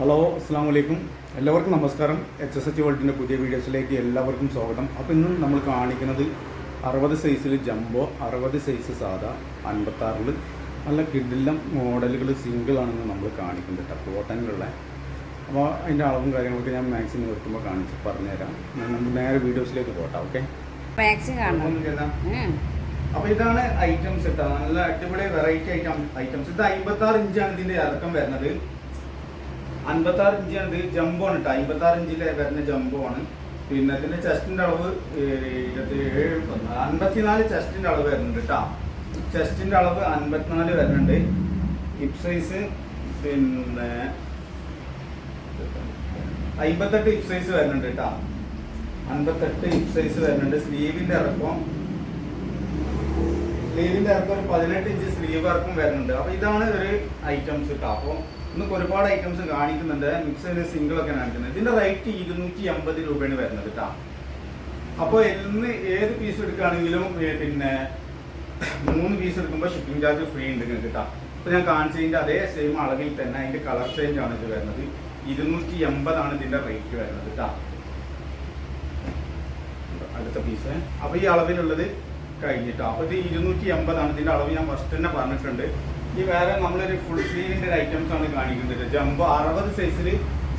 Hello അസ്സാം വലൈക്കും എല്ലാവർക്കും നമസ്കാരം. എച്ച് എസ് എച്ച് വേൾഡിന്റെ പുതിയ വീഡിയോസിലേക്ക് എല്ലാവർക്കും സ്വാഗതം. അപ്പോൾ ഇന്ന് നമ്മൾ കാണിക്കുന്നത് അറുപത് സൈസിൽ ജംബോ അറുപത് സൈസ് സാധാ അൻപത്താറിൽ നല്ല കിഡിലം മോഡലുകൾ സിംഗിളാണെന്ന് നമ്മൾ കാണിക്കുന്നുണ്ട് കേട്ടോ കോട്ടനിലുള്ള. അപ്പോൾ അതിന്റെ അളവും കാര്യങ്ങളൊക്കെ ഞാൻ മാക്സിമം നിർത്തുമ്പോൾ കാണിച്ച് പറഞ്ഞുതരാം. ഞാൻ നമുക്ക് നേരെ വീഡിയോസിലേക്ക് പോട്ടെ ഓക്കെ അപ്പോൾ ഇതാണ് ഐറ്റംസ് കേട്ടോ. നല്ല അടിപൊളി വെറൈറ്റി ഐറ്റം ഐറ്റംസ് ഇത് അമ്പത്താറ് ഇഞ്ചാണ് ഇതിന്റെ ഇറക്കം വരുന്നത്. അൻപത്തി ആറ് ഇഞ്ചാണ് ഇത് ജംബോ ആണ് കേട്ടോ അമ്പത്തി ആറ് ഇഞ്ചിലെ വരുന്ന ജംബോ ആണ്. പിന്നെ ഇതിന്റെ ചെസ്റ്റിന്റെ അളവ് ഇരുപത്തിയേഴ് അൻപത്തിനാല് ചെസ്റ്റിന്റെ അളവ് വരുന്നുണ്ട് കേട്ടോ ചെസ്റ്റിന്റെ അളവ് അൻപത്തിനാല് വരുന്നുണ്ട്. ഹിപ് സൈസ് പിന്നെ അമ്പത്തെട്ട് ഹിപ് സൈസ് വരുന്നുണ്ട് കേട്ടോ അൻപത്തെട്ട് ഹിപ് സൈസ് വരുന്നുണ്ട്. സ്ലീവിന്റെ ഇറക്കം. സ്ലീവിന്റെ ഇറക്കം ഒരു പതിനെട്ട് ഇഞ്ച് സ്ലീവ് ഇറക്കം വരുന്നുണ്ട്. അപ്പൊ ഇതാണ് ഒരു ഐറ്റംസ് കേട്ടോ അപ്പോൾ ഇന്ന് ഒരുപാട് ഐറ്റംസ് കാണിക്കുന്നുണ്ട്. മിക്സ് സിംഗിൾ ഒക്കെ കാണിക്കുന്നത് ഇതിന്റെ റേറ്റ് ഇരുന്നൂറ്റി അമ്പത് രൂപയാണ് വരുന്നത് കേട്ടോ അപ്പോൾ ഇന്ന് ഏത് പീസ് എടുക്കുകയാണെങ്കിലും പിന്നെ മൂന്ന് പീസ് എടുക്കുമ്പോൾ ഷിപ്പിംഗ് ചാർജ് ഫ്രീ ഉണ്ട് നിങ്ങൾക്ക് കേട്ടോ അപ്പോൾ ഞാൻ കാണിച്ചതിന്റെ അതേ സെയിം അളവിൽ തന്നെ അതിന്റെ കളർ ചേഞ്ച് ആണ് ഇത് വരുന്നത്. ഇരുന്നൂറ്റി എൺപതാണ് ഇതിന്റെ റേറ്റ് വരുന്നത് കേട്ടോ അടുത്ത പീസ് അപ്പൊ ഈ അളവിലുള്ളത് കഴിഞ്ഞിട്ടോ. അപ്പൊ ഇത് ഇരുന്നൂറ്റി എൺപതാണ് ഇതിന്റെ അളവ് ഞാൻ ഫസ്റ്റ് തന്നെ പറഞ്ഞിട്ടുണ്ട്. ഈ വേറെ നമ്മളൊരു ഫുൾ സ്ലീവിന്റെ ഐറ്റംസ് ആണ് കാണിക്കുന്നത്. ജംബോ അറുപത് സൈസിൽ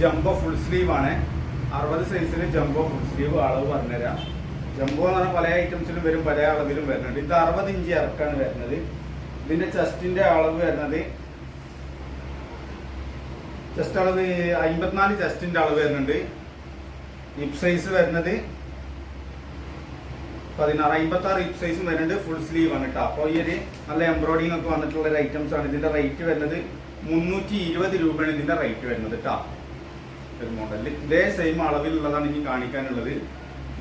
ജംബോ ഫുൾ സ്ലീവ് ആണ്. അറുപത് സൈസിൽ ജംബോ ഫുൾ സ്ലീവ് അളവ് പറഞ്ഞുതരാം. ജംബോ എന്ന് പറഞ്ഞാൽ പല ഐറ്റംസിലും വരും പല അളവിലും വരുന്നുണ്ട്. ഇത് അറുപത് ഇഞ്ച് ഇറക്കാണ് വരുന്നത്. ഇതിന്റെ ചെസ്റ്റിന്റെ അളവ് വരുന്നത് ചെസ്റ്റ് അളവ് അമ്പത്തിനാല് ചെസ്റ്റിന്റെ അളവ് വരുന്നുണ്ട്. ഹിപ് സൈസ് വരുന്നത് പതിനാറ് അമ്പത്തി ആറ് ഹിപ് സൈസും വരുന്നുണ്ട് ഫുൾ സ്ലീവ് ആണ് കേട്ടോ അപ്പോൾ ഈ ഒരു നല്ല എംബ്രോയിഡിംഗ് ഒക്കെ വന്നിട്ടുള്ള ഒരു ഐറ്റംസ് ആണ്. ഇതിന്റെ റേറ്റ് വരുന്നത് മുന്നൂറ്റി ഇരുപത് രൂപയാണ് ഇതിന്റെ റേറ്റ് വരുന്നത് കേട്ടോ ഒരു മോഡലിൽ ഇതേ സെയിം അളവിലുള്ളതാണ് എനിക്ക് കാണിക്കാനുള്ളത്.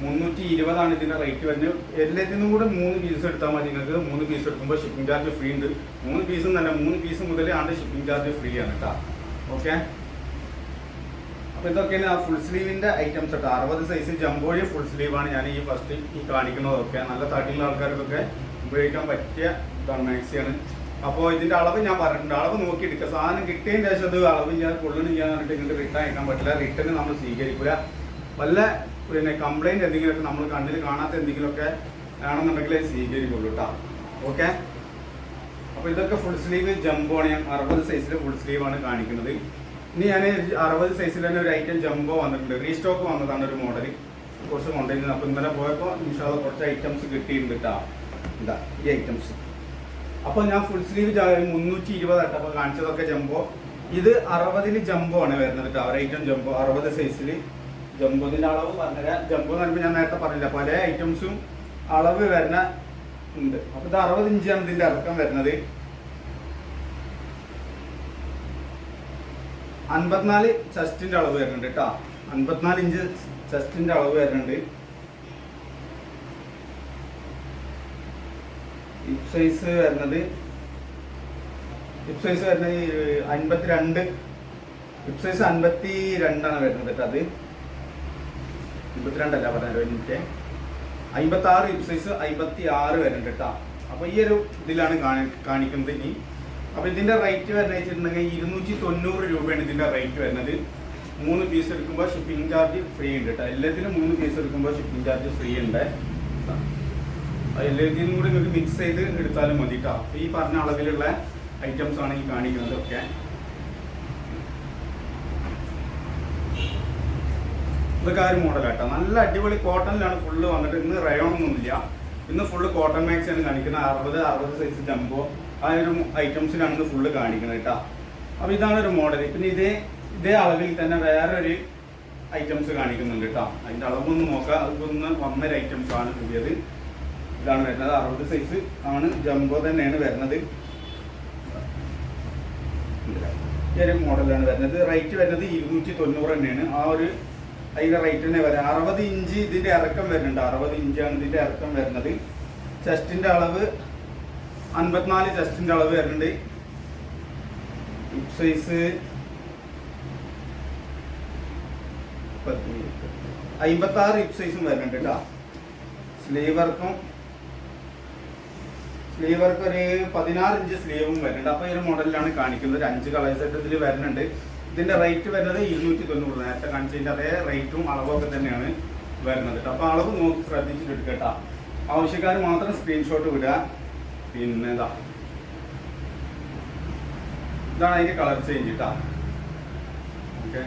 മുന്നൂറ്റി ഇരുപതാണ് ഇതിന്റെ റേറ്റ് വരുന്നത്. എല്ലാത്തിനും കൂടെ മൂന്ന് പീസ് എടുത്താൽ മതി. നിങ്ങൾക്ക് മൂന്ന് പീസ് എടുക്കുമ്പോൾ ഷിപ്പിംഗ് ചാർജ് ഫ്രീ ഉണ്ട്. മൂന്ന് പീസും തന്നെ മൂന്ന് പീസ് മുതൽ ആണ് ഷിപ്പിംഗ് ചാർജ് ഫ്രീ ആണ് കേട്ടോ ഓക്കെ അപ്പൊ ഇതൊക്കെയാണ് ആ ഫുൾ സ്ലീവിന്റെ ഐറ്റംസ് കേട്ടോ അറുപത് സൈസ് ജംബോഴി ഫുൾ സ്ലീവാണ് ഞാൻ ഈ ഫസ്റ്റ് ഈ കാണിക്കുന്നതൊക്കെ നല്ല തടിയുള്ള ആൾക്കാർക്കൊക്കെ ഉപയോഗിക്കാൻ പറ്റിയ ഇതാണ് മാക്സിയാണ് അപ്പോൾ ഇതിന്റെ അളവ് ഞാൻ പറഞ്ഞിട്ടുണ്ട്. അളവ് നോക്കി എടുക്കുക സാധനം കിട്ടിയതിന് ശേഷം അത് അളവ് ഞാൻ കൊള്ളണം എന്ന് പറഞ്ഞിട്ട് ഇങ്ങോട്ട് റിട്ടേൺ അയക്കാൻ പറ്റില്ല. റിട്ടേൺ നമ്മൾ സ്വീകരിക്കില്ല വല്ല പിന്നെ കംപ്ലൈന്റ് എന്തെങ്കിലുമൊക്കെ നമ്മൾ കണ്ണിൽ കാണാത്ത എന്തെങ്കിലുമൊക്കെ ആണെന്നുണ്ടെങ്കിൽ സ്വീകരിക്കുള്ളൂ കേട്ടോ ഓക്കെ? അപ്പോൾ ഇതൊക്കെ ഫുൾ സ്ലീവ് ജംബോ ആണ് ഞാൻ അറുപത് സൈസിൽ ഫുൾ സ്ലീവാണ് കാണിക്കുന്നത്. ഇനി ഞാൻ അറുപത് സൈസിൽ തന്നെ ഒരു ഐറ്റം ജംബോ വന്നിട്ടുണ്ട്. റീസ്റ്റോക്ക് വന്നതാണ് ഒരു മോഡൽ കുറച്ച് കൊണ്ടുവരുന്നത്. അപ്പൊ ഇന്നലെ പോയപ്പോൾ ഇൻഷാല്ല കുറച്ച് ഐറ്റംസ് കിട്ടിയിട്ടുണ്ട് കേട്ടോ ഇതാ ഈ ഐറ്റംസ് അപ്പോൾ ഞാൻ ഫുൾ സ്ലീവ് മുന്നൂറ്റി ഇരുപത് അപ്പോൾ കാണിച്ചതൊക്കെ ജംബോ ഇത് അറുപതിൽ ജംബോ ആണ് വരുന്നത് കേട്ടോ ഐറ്റം ജംബോ അറുപത് സൈസിൽ ജംബോതിന്റെ അളവ് പറഞ്ഞുതരാം. ജംബോ എന്ന് പറയുമ്പോൾ ഞാൻ നേരത്തെ പറഞ്ഞില്ല. പല ഐറ്റംസും അളവ് വരുന്ന ഉണ്ട്. അപ്പൊ ഇത് അറുപത് ഇഞ്ചാണ് ഇതിന്റെ ഇറക്കം വരുന്നത്. അൻപത്തിനാല് ചെസ്റ്റിന്റെ അളവ് വരുന്നുണ്ട് കേട്ടോ അൻപത്തിനാല് ഇഞ്ച് ചെസ്റ്റിന്റെ അളവ് വരുന്നുണ്ട്. ഹിപ് സൈസ് വരുന്നത് ഹിപ് സൈസ് വരുന്നത് അൻപത്തിരണ്ട്. ഹിപ് സൈസ് അൻപത്തി രണ്ടാണ് വരുന്നത് കേട്ടോ അത്. അൻപത്തിരണ്ടല്ല പറഞ്ഞ ഒരു മിനിറ്റ്. അമ്പത്തി ആറ് ഹിപ് സൈസ് അമ്പത്തി ആറ് വരുന്നുണ്ട് കേട്ടോ അപ്പൊ ഈ ഒരു ഇതിലാണ് കാണി- കാണിക്കുന്നത് ഇനി. അപ്പൊ ഇതിന്റെ റേറ്റ് വരുന്നത് വെച്ചിട്ടുണ്ടെങ്കിൽ ഇരുന്നൂറ്റി തൊണ്ണൂറ് രൂപയാണ് ഇതിന്റെ റേറ്റ് വരുന്നത്. മൂന്ന് പീസ് എടുക്കുമ്പോൾ ഷിപ്പിംഗ് ചാർജ് ഫ്രീ ഉണ്ട് കേട്ടോ എല്ലാത്തിനും മൂന്ന് പീസ് എടുക്കുമ്പോൾ ഷിപ്പിംഗ് ചാർജ് ഫ്രീ ഉണ്ട്. എല്ലാത്തിനും കൂടി നിങ്ങൾക്ക് മിക്സ് ചെയ്ത് എടുത്താലും മതി കേട്ടോ ഈ പറഞ്ഞ അളവിലുള്ള ഐറ്റംസ് ആണ് ഈ കാണിക്കുന്നത് ഒക്കെ. ഇതൊക്കെ ആ ഒരു മോഡലാട്ടോ നല്ല അടിപൊളി കോട്ടണിലാണ് ഫുള്ള് വന്നിട്ട്. ഇന്ന് റയോൺ ഒന്നുമില്ല. ഇന്ന് ഫുള്ള് കോട്ടൺ മാക്സ് ആണ് കാണിക്കുന്നത്. അറുപത് അറുപത് സൈസ് ജംബോ ആ ഒരു ഐറ്റംസിലാണ് ഇന്ന് ഫുള്ള് കാണിക്കുന്നത് കേട്ടോ. അപ്പൊ ഇതാണ് ഒരു മോഡൽ പിന്നെ ഇതേ ഇതേ അളവിൽ തന്നെ വേറൊരു ഐറ്റംസ് കാണിക്കുന്നുണ്ട് കേട്ടോ. അതിന്റെ അളവൊന്ന് നോക്കാം. അതൊന്ന് ഒന്നര ഐറ്റംസ് ആണ് പുതിയത്. ഇതാണ് വരുന്നത്. അറുപത് സൈസ് ആണ് ജംബോ തന്നെയാണ് വരുന്നത്. ഈ ഒരു മോഡലാണ് വരുന്നത്. റേറ്റ് വരുന്നത് ഇരുന്നൂറ്റി തൊണ്ണൂറ് തന്നെയാണ്. ആ ഒരു അതിന്റെ റേറ്റ് തന്നെ വരാം. അറുപത് ഇഞ്ച് ഇതിന്റെ ഇറക്കം വരുന്നുണ്ട്. അറുപത് ഇഞ്ചാണ് ഇതിന്റെ ഇറക്കം വരുന്നത്. ചെസ്റ്റിന്റെ അളവ് അൻപത്തിനാല് ചെസ്റ്റിന്റെ അളവ് വരുന്നുണ്ട്. സൈസ് അമ്പത്തി ആറ് ഹിപ് സൈസും വരുന്നുണ്ട് കേട്ടോ സ്ലീവ് വർക്കും സ്ലീവ് വർക്ക് ഒരു പതിനാറ് ഇഞ്ച് സ്ലീവും വരുന്നുണ്ട്. അപ്പൊ ഈ ഒരു മോഡലിലാണ് കാണിക്കുന്നത്. ഒരു അഞ്ച് കളേഴ്സ് ഇതിൽ വരുന്നുണ്ട്. ഇതിന്റെ റേറ്റ് വരുന്നത് ഇരുന്നൂറ്റി തൊണ്ണൂറ് നേരത്തെ കാണിച്ചതിന്റെ അതേ റേറ്റും അളവൊക്കെ തന്നെയാണ് വരുന്നത് കേട്ടോ അപ്പൊ അളവ് നോക്കി ശ്രദ്ധിച്ചിട്ട് എടുക്കട്ടോ ആവശ്യക്കാർ മാത്രം സ്ക്രീൻഷോട്ട് വിടുക പിന്നെ ഇതാ. ഇതാണ് അതിന്റെ കളർ ചേഞ്ച് കേട്ടോ ഓക്കെ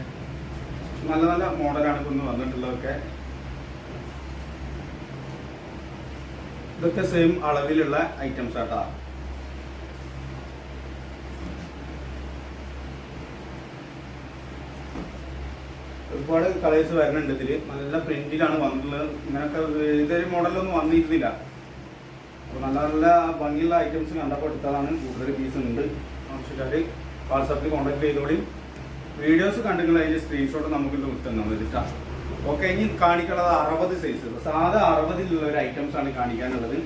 നല്ല നല്ല മോഡലാണ് ഇന്ന് വന്നിട്ടുള്ളതൊക്കെ. ഇതൊക്കെ സെയിം അളവിലുള്ള ഐറ്റംസ് ആട്ടാ ഒരുപാട് കളേഴ്സ് വരുന്നുണ്ട് ഇതിൽ. നല്ല പ്രിന്റിലാണ് വന്നിട്ടുള്ളത്. ഇങ്ങനൊക്കെ ഇതൊരു മോഡലൊന്നും വന്നിരുന്നില്ല. അപ്പൊ നല്ല നല്ല ഭംഗിയുള്ള ഐറ്റംസ് കണ്ടപ്പോൾ എടുത്തതാണ്. കൂടുതൽ പീസ് ഉണ്ട്. ആവശ്യക്കാർ വാട്സാപ്പിൽ കോൺടാക്ട് ചെയ്തോളി. വീഡിയോസ് കണ്ടിട്ടുള്ള അതിന്റെ സ്ക്രീൻഷോട്ട് നമുക്ക് കിട്ടുന്നത് വെച്ചിട്ടാ ഓക്കെ ഇനി കാണിക്കുന്നത് അറുപത് സൈസ് സാധാ അറുപതിലുള്ള ഒരു ഐറ്റംസ് ആണ് കാണിക്കാനുള്ളത്.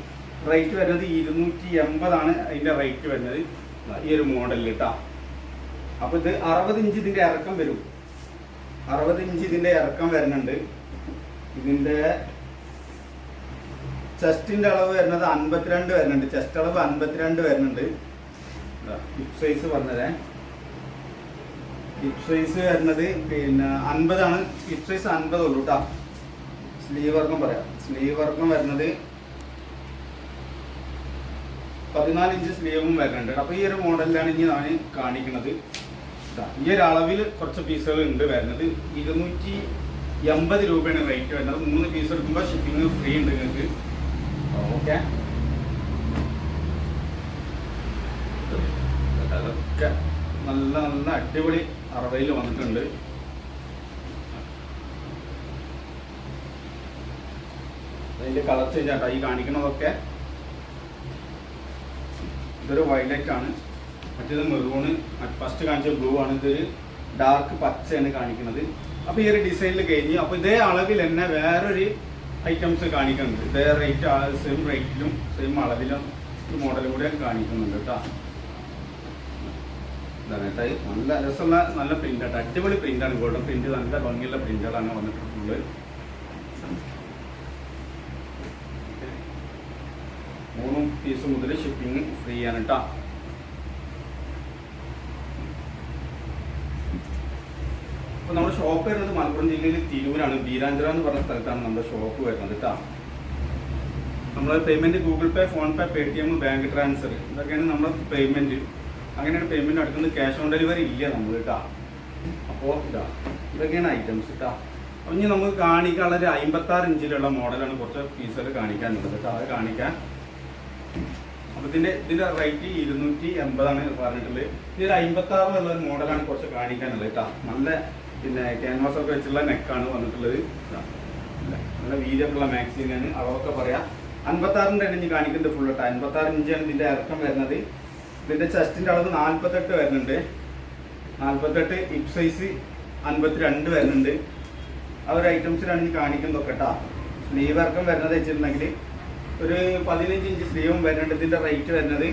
റേറ്റ് വരുന്നത് ഇരുന്നൂറ്റി എൺപതാണ് അതിന്റെ റേറ്റ് വരുന്നത്. ഈ ഒരു മോഡലിൽ കേട്ടാ അപ്പൊ ഇത് അറുപത് ഇഞ്ച് ഇതിന്റെ ഇറക്കം വരും. അറുപത് ഇഞ്ച് ഇതിന്റെ ഇറക്കം വരുന്നുണ്ട്. ഇതിന്റെ ചെസ്റ്റിന്റെ അളവ് വരുന്നത് അൻപത്തിരണ്ട് വരുന്നുണ്ട്. ചെസ്റ്റ് അളവ് അൻപത്തിരണ്ട് വരുന്നുണ്ട്. ഹിപ് സൈസ് പറഞ്ഞതേ. ഹിപ് സൈസ് വരുന്നത് പിന്നെ അൻപതാണ്. ഹിപ് സൈസ് അൻപത് ഉള്ളൂ കേട്ടോ സ്ലീവ് വർക്കും പറയാം. സ്ലീവ് വർക്കും വരുന്നത് പതിനാല് ഇഞ്ച് സ്ലീവും വരുന്നുണ്ട്. അപ്പോൾ ഈ ഒരു മോഡലിലാണ് ഇനി ഞാൻ കാണിക്കുന്നത്. ഈ ഒരു അളവിൽ കുറച്ച് പീസുകൾ ഉണ്ട് വരുന്നത്. ഇരുന്നൂറ്റി എൺപത് രൂപയാണ് റേറ്റ് വരുന്നത്. മൂന്ന് പീസ് എടുക്കുമ്പോൾ ഷിപ്പിംഗ് ഫ്രീ ഉണ്ട് നിങ്ങൾക്ക്. ഓക്കെ അതൊക്കെ നല്ല നല്ല അടിപൊളി അറവയിൽ വന്നിട്ടുണ്ട്. അതിന്റെ കളർ ചേഞ്ച് ആട്ടോ ഈ കാണിക്കുന്നതൊക്കെ ഇതൊരു വൈലറ്റ് ആണ്. മറ്റേത് മെറൂണ് ഫസ്റ്റ് കാണിച്ച ബ്ലൂ ആണ്. ഇതൊരു ഡാർക്ക് പച്ചയാണ് കാണിക്കുന്നത്. അപ്പൊ ഈ ഒരു ഡിസൈനിൽ കഴിഞ്ഞ്. അപ്പൊ ഇതേ അളവിൽ തന്നെ വേറൊരു ഐറ്റംസ് കാണിക്കുന്നുണ്ട്. ഇതേ റേറ്റ് സെയിം റേറ്റിലും സെയിം അളവിലും ഒരു മോഡലും കൂടെ കാണിക്കുന്നുണ്ട് കേട്ടോ. നല്ല രസമുള്ള നല്ല പ്രിന്റ് ആട്ടോ. അടിപൊളി പ്രിന്റ് ആണ്. ഗോൾഡൻ പ്രിന്റ് നല്ല ഭംഗിയുള്ള പ്രിന്റുകളാണ് വന്നിട്ടുള്ളത്. മൂന്നും പീസ് മുതൽ ഷിപ്പിംഗ് ഫ്രീ ആണ് കേട്ടോ. അപ്പോൾ നമ്മുടെ ഷോപ്പ് വരുന്നത് മലപ്പുറം ജില്ലയിൽ തിരൂരാണ്. ബീരാഞ്ചിറ എന്ന് പറഞ്ഞ സ്ഥലത്താണ് നമ്മുടെ ഷോപ്പ് വരുന്നത് കേട്ടോ. നമ്മൾ payment Google Pay PhonePe Paytm bank transfer ഇതൊക്കെയാണ് നമ്മുടെ പേയ്മെന്റ് അങ്ങനെയാണ് പേയ്മെന്റ് നടക്കുന്നത്. ക്യാഷ് ഓൺ ഡെലിവറി ഇല്ല നമ്മൾ കേട്ടോ. അപ്പോൾ ഇതാ ഇതൊക്കെയാണ് ഐറ്റംസ് കേട്ടോ. ഇനി നമുക്ക് കാണിക്കാനുള്ള ഒരു അമ്പത്തി ആറ് ഇഞ്ചിലുള്ള മോഡലാണ് കുറച്ച് പീസുകൾ കാണിക്കാനുള്ളത് കേട്ടോ. അത് കാണിക്കാൻ അപ്പോൾ ഇതിന്റെ ഇതിന്റെ റേറ്റ് ഇരുന്നൂറ്റി എൺപതാണ് പറഞ്ഞിട്ടുള്ളത്. ഇത് ഒരു അമ്പത്തി ആറിലുള്ള ഒരു മോഡലാണ് കുറച്ച് കാണിക്കാനുള്ളത് കേട്ടോ. നല്ല പിന്നെ ക്യാൻവാസ് ഒക്കെ വെച്ചുള്ള നെക്കാണ് വന്നിട്ടുള്ളത്. നല്ല വീതിയൊക്കെയുള്ള മാക്സിനാണ്. അളവൊക്കെ പറയാം. അൻപത്തി ആണ് ഇനി കാണിക്കുന്നത് ഫുൾ അൻപത്തി ആറ് ഇഞ്ചാണ് ഇതിന്റെ ഇറക്കം വരുന്നത്. ഇതിന്റെ ചെസ്റ്റിന്റെ അളവ് നാൽപ്പത്തെട്ട് വരുന്നുണ്ട്. നാൽപ്പത്തെട്ട് ഹിപ് സൈസ് അൻപത്തിരണ്ട് വരുന്നുണ്ട്. ആ ഒരു ഐറ്റംസിലാണ് ഞാൻ കാണിക്കുന്നതൊക്കെ കേട്ടോ സ്ലീവ് ഇറക്കം വരുന്നത് വെച്ചിട്ടുണ്ടെങ്കിൽ ഒരു പതിനഞ്ച് ഇഞ്ച് സ്ലീവും വരുന്നുണ്ട്. ഇതിന്റെ റേറ്റ് വരുന്നത്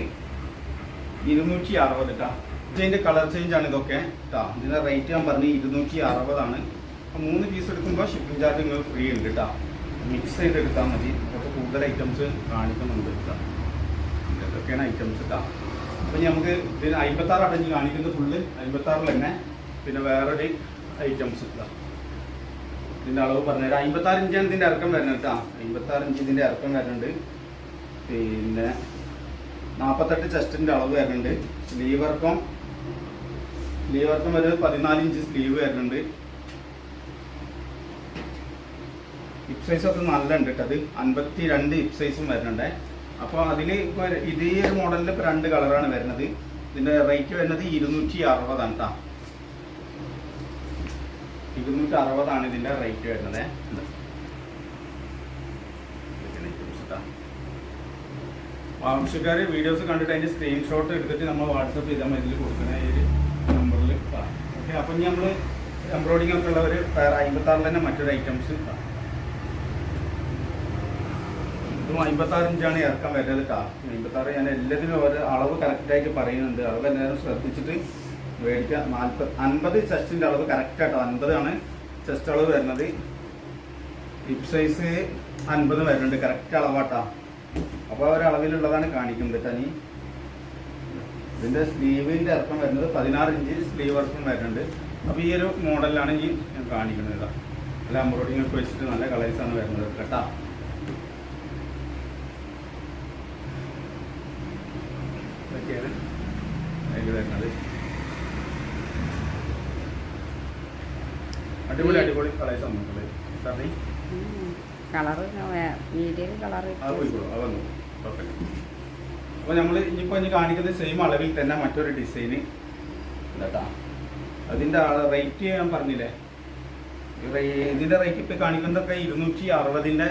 ഇരുന്നൂറ്റി അറുപത് കേട്ടോ ഇതിന്റെ കളർ ചേഞ്ച് ആണ് ഇതൊക്കെ. കേട്ടോ ഇതിന്റെ റേറ്റ് ഞാൻ പറഞ്ഞു ഇരുന്നൂറ്റി അറുപതാണ്. അപ്പോൾ മൂന്ന് പീസ് എടുക്കുമ്പോൾ ഷിപ്പിംഗ് ചാർജ് നിങ്ങൾ ഫ്രീ ഉണ്ട് കേട്ടോ മിക്സ് ചെയ്ത് എടുത്താൽ മതി. കുറച്ച് കൂടുതൽ ഐറ്റംസ് കാണിക്കുന്നുണ്ട് കേട്ടോ ഇതൊക്കെയാണ് ഐറ്റംസ് കേട്ടോ അപ്പോൾ നമുക്ക് ഇതിന് അമ്പത്താറ് അടഞ്ഞ് കാണിക്കുന്നത് ഫുള്ള് അമ്പത്താറിൽ തന്നെ. പിന്നെ വേറൊരു ഐറ്റംസ് ഇതാ ഇതിന്റെ അളവ് പറഞ്ഞുതരാം അമ്പത്താറ് ഇഞ്ചാണ് ഇതിന്റെ ഇറക്കം വരുന്നത് കേട്ടോ അമ്പത്താറ് ഇഞ്ച് ഇതിന്റെ ഇറക്കം വരുന്നുണ്ട്. പിന്നെ നാൽപ്പത്തെട്ട് ചെസ്റ്റിന്റെ അളവ് വരുന്നുണ്ട്. സ്ലീവ് ഇറക്കം സ്ലീവ് വർക്കും ഒരു പതിനാല് ഇഞ്ച് സ്ലീവ് വരുന്നുണ്ട് ഹിപ് സൈസ് ഒക്കെ നല്ല ഉണ്ട് അത്. അൻപത്തി രണ്ട് ഹിപ് സൈസും വരുന്നുണ്ട് അപ്പോൾ അതിൽ ഇപ്പോൾ ഇതേ ഒരു മോഡലിൽ ഇപ്പോൾ രണ്ട് കളറാണ് വരുന്നത് ഇതിന്റെ റേറ്റ് വരുന്നത് ഇരുന്നൂറ്റി അറുപതാണ് കേട്ടോ ഇരുന്നൂറ്റി അറുപതാണ് ഇതിന്റെ റേറ്റ് വരുന്നത് ആവശ്യക്കാർ വീഡിയോസ് കണ്ടിട്ട് അതിന്റെ സ്ക്രീൻഷോട്ട് എടുത്തിട്ട് നമ്മൾ വാട്സപ്പ് ചെയ്താൽ മതി. ഇതിൽ കൊടുക്കണേ ഓക്കെ അപ്പം നമ്മൾ എംബ്രോയിഡിംഗ് ഒക്കെ ഉള്ള ഒരു അമ്പത്താറിൽ തന്നെ മറ്റൊരു ഐറ്റംസ് ഇതും അമ്പത്താറ് ഇഞ്ചാണ് ഇറക്കാൻ വരുന്നത് കേട്ടോ അമ്പത്താറ് ഞാൻ എല്ലാത്തിനും ഒരു അളവ് കറക്റ്റായിട്ട് പറയുന്നുണ്ട്. അളവ് എല്ലാവരും ശ്രദ്ധിച്ചിട്ട് മേടിക്കുക. നാൽപ്പത് അൻപത് ചെസ്റ്റിന്റെ അളവ് കറക്റ്റ് ആട്ടോ. അൻപതാണ് ചെസ്റ്റ് അളവ് വരുന്നത്. ഹിപ്പ് സൈസ് അൻപത് വരുന്നുണ്ട്. കറക്റ്റ് അളവാട്ടാ. അപ്പോൾ ഒരു അളവിലുള്ളതാണ് കാണിക്കുന്നത് കേട്ടോ നീ ഇതിന്റെ സ്ലീവിന്റെ അർത്ഥം വരുന്നത് പതിനാറ് ഇഞ്ച് സ്ലീവ് ഇറക്കം വരുന്നുണ്ട്. അപ്പോൾ ഈ ഒരു മോഡലാണ് ഈ കാണിക്കുന്നത് ഇതാ നല്ല എംബ്രോയിഡിംഗ് ഒക്കെ വെച്ചിട്ട് നല്ല കളേഴ്സ് ആണ് വരുന്നത് കേട്ടോ. ഇതൊക്കെയാണ് അതിൽ വരുന്നത്. അടിപൊളി അടിപൊളി കളേഴ്സ് വന്നിട്ടുള്ളത് സാറേ കളറ് മീഡിയം കളറ് അത് പോയിക്കോളൂ. അത് വന്നു. കുഴപ്പമില്ല അപ്പോൾ നമ്മൾ ഇനിയിപ്പോൾ ഇനി കാണിക്കുന്നത് സെയിം അളവിൽ തന്നെ മറ്റൊരു ഡിസൈന് കേട്ടാ അതിന്റെ റേറ്റ് ഞാൻ പറഞ്ഞില്ലേ? ഇതിന്റെ റേറ്റ് ഇപ്പോൾ കാണിക്കുന്നതൊക്കെ ഇരുന്നൂറ്റി അറുപതിന്റെ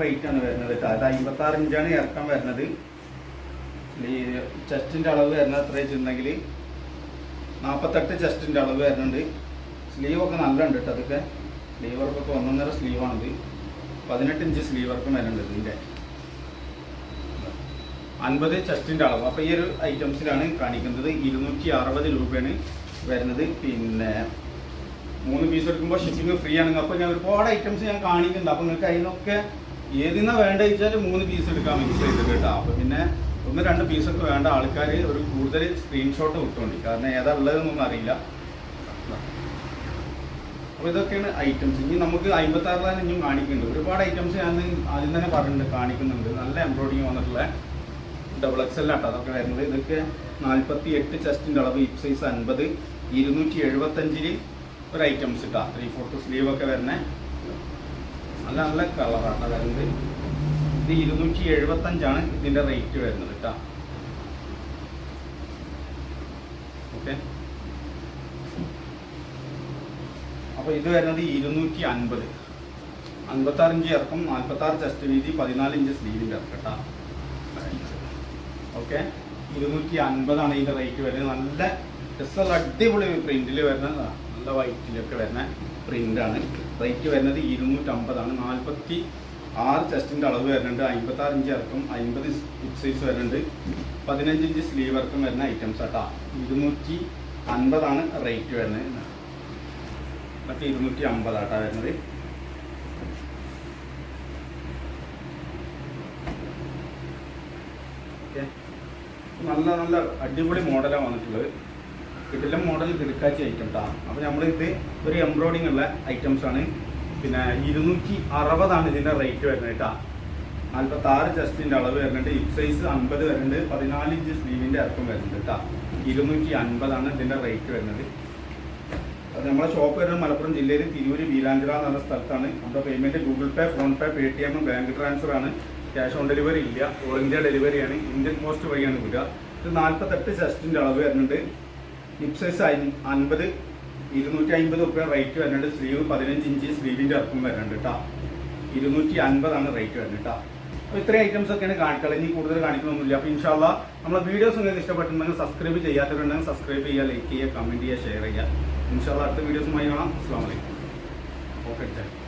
റേറ്റാണ് വരുന്നത് കേട്ടോ. അത് അമ്പത്താറ് ഇഞ്ചാണ് ഇറക്കം വരുന്നത്. ഈ ചെസ്റ്റിന്റെ അളവ് വരുന്നത് എത്ര വെച്ചിട്ടുണ്ടെങ്കിൽ നാൽപ്പത്തെട്ട് ചെസ്റ്റിന്റെ അളവ് വരുന്നുണ്ട്. സ്ലീവൊക്കെ നല്ല ഉണ്ട് കേട്ടോ അതൊക്കെ. സ്ലീവർക്കൊക്കെ ഒന്നൊന്നര സ്ലീവാണിത് പതിനെട്ട് ഇഞ്ച് സ്ലീവർക്കും വരുന്നുണ്ട് ഇതിന്റെ അൻപത് ചെസ്റ്റിന്റെ അളവ്. അപ്പോൾ ഈ ഒരു ഐറ്റംസിലാണ് കാണിക്കുന്നത്. ഇരുന്നൂറ്റി അറുപത് രൂപയാണ് വരുന്നത്. പിന്നെ മൂന്ന് പീസ് എടുക്കുമ്പോൾ ഷിപ്പിംഗ് ഫ്രീ ആണ് അപ്പോൾ ഞാൻ ഒരുപാട് ഐറ്റംസ് ഞാൻ കാണിക്കുന്നുണ്ട്. അപ്പോൾ നിങ്ങൾക്ക് അതിനൊക്കെ ഏതിനാ വേണ്ടത് വേണ്ട വെച്ചാൽ മൂന്ന് പീസ് എടുക്കാം മിക്സ് ചെയ്ത് കേട്ടോ. അപ്പോൾ പിന്നെ ഒന്ന് രണ്ട് പീസൊക്കെ വേണ്ട ആൾക്കാർ ഒരു കൂടുതൽ സ്ക്രീൻഷോട്ട് വിട്ടുകൊണ്ട് കാരണം ഏതാ ഉള്ളതെന്നൊന്നും അറിയില്ല. അപ്പോൾ ഇതൊക്കെയാണ് ഐറ്റംസ് ഇനി നമുക്ക് അമ്പത്താറിലാണ് ഇനിയും കാണിക്കുന്നുണ്ട് ഒരുപാട് ഐറ്റംസ് ഞാൻ ആദ്യം തന്നെ പറഞ്ഞിട്ടുണ്ട് കാണിക്കുന്നുണ്ട്. നല്ല എംബ്രോയിഡിങ് വന്നിട്ടുള്ള ഡബിൾ എക്സ് എൽ ആട്ടോ. അതൊക്കെ വരുന്നത്. ഇതൊക്കെ നാൽപ്പത്തി എട്ട് ചെസ്റ്റിന്റെ അളവ് ഹിപ്പ് സൈസ് അൻപത് ഇരുന്നൂറ്റി എഴുപത്തഞ്ചിൽ ഒരു ഐറ്റംസ് ഇട്ടാ. ത്രീ ഫോർത്ത് സ്ലീവ് ഒക്കെ വരുന്നത് നല്ല നല്ല കളറാണ് വരുന്നത്. ഇത് ഇരുന്നൂറ്റി എഴുപത്തഞ്ചാണ് ഇതിന്റെ റേറ്റ് വരുന്നത് കേട്ടോ. ഓക്കെ അപ്പോൾ ഇത് വരുന്നത് ഇരുന്നൂറ്റി അൻപത്. അൻപത്താറ് ഇഞ്ച് ഇറക്കും നാൽപ്പത്താറ് ചെസ്റ്റ് വീതി പതിനാല് ഇഞ്ച് സ്ലീവിന്റെ ഇറക്കട്ടാ കേട്ടോ. ഓക്കെ ഇരുന്നൂറ്റി അൻപതാണ് ഇതിന്റെ റേറ്റ് വരുന്നത്. നല്ല രസമുള്ള അടിപൊളി പ്രിന്റിൽ വരുന്നതാണ് നല്ല വൈറ്റിലൊക്കെ വരുന്ന പ്രിന്റാണ് റേറ്റ് വരുന്നത് ഇരുന്നൂറ്റമ്പതാണ് നാൽപ്പത്തി ആറ് ചെസ്റ്റിന്റെ അളവ് വരുന്നുണ്ട്. അമ്പത്താറ് ഇഞ്ച് ഇറക്കും അമ്പത് ഹിപ് സൈസ് വരുന്നുണ്ട്. പതിനഞ്ച് ഇഞ്ച് സ്ലീവ് ഇറക്കം വരുന്ന ഐറ്റംസ് ആട്ടാ ഇരുന്നൂറ്റി അൻപതാണ് റേറ്റ് വരുന്നത്. മറ്റേ ഇരുന്നൂറ്റി അമ്പതാട്ടാ വരുന്നത്. നല്ല നല്ല അടിപൊളി മോഡലാണ് വന്നിട്ടുള്ളത്. കിട്ടില്ല മോഡൽ കിടക്കാച്ച ഐറ്റം ട്ടാ. അപ്പോൾ നമ്മളിത് ഒരു എംബ്രോയിഡിങ് ഉള്ള ഐറ്റംസ് ആണ്. പിന്നെ ഇരുന്നൂറ്റി അറുപതാണ് ഇതിന്റെ റേറ്റ് വരുന്നത് കേട്ടോ നാൽപ്പത്തി ആറ് ചെസ്റ്റിന്റെ അളവ് വരുന്നുണ്ട്. ഇപ്പ് സൈസ് അൻപത് വരുന്നുണ്ട്. പതിനാല് ഇഞ്ച് സ്ലീവിന്റെ ഇറക്കം വരുന്നുണ്ട് കേട്ടോ ഇരുന്നൂറ്റി അൻപതാണ് ഇതിന്റെ റേറ്റ് വരുന്നത്. അത് നമ്മളെ ഷോപ്പ് വരുന്നത് മലപ്പുറം ജില്ലയിൽ തിരൂര് ബീലാഞ്ചിറ എന്ന് സ്ഥലത്താണ്. നമ്മുടെ payment Google Pay PhonePe Paytm bank transfer ആണ്. ക്യാഷ് ഓൺ ഡെലിവറി ഇല്ല. ഓൾ ഇന്ത്യ ഡെലിവറിയാണ് ഇന്ത്യൻ പോസ്റ്റ് വഴിയാണ് വരിക ഇത് നാൽപ്പത്തെട്ട് ചെസ്റ്റിന്റെ അളവ് വരുന്നുണ്ട്. ഹിപ് സൈസ് അൻപത് ഇരുന്നൂറ്റി അൻപത് റുപ്യ റേറ്റ് വരുന്നുണ്ട്. സ്ലീവ് പതിനഞ്ച് ഇഞ്ച് സ്ലീവിന്റെ ഇറക്കം വരുന്നുണ്ട് കേട്ടോ ഇരുന്നൂറ്റി അൻപതാണ് റേറ്റ് വരുന്നത് കേട്ടോ അപ്പോൾ ഇത്രയും ഐറ്റംസ് ഒക്കെയാണ് കാണിക്കുന്നത് ഇനി കൂടുതൽ കാണിക്കണമൊന്നുമില്ല അപ്പോൾ ഇൻഷാല്ല നമ്മളെ വീഡിയോസ് നിങ്ങൾക്ക് ഇഷ്ടപ്പെട്ടിട്ടുണ്ടെങ്കിൽ സബ്സ്ക്രൈബ് ചെയ്യാത്തവരുണ്ടെങ്കിൽ സബ്സ്ക്രൈബ് ചെയ്യുക ലൈക്ക് ചെയ്യുക കമന്റ് ചെയ്യുക ഷെയർ ചെയ്യുക. ഇൻഷാല്ല അടുത്ത വീഡിയോസുമായി കാണാം. അസ്സാം വലൈക്കും ഓക്കെ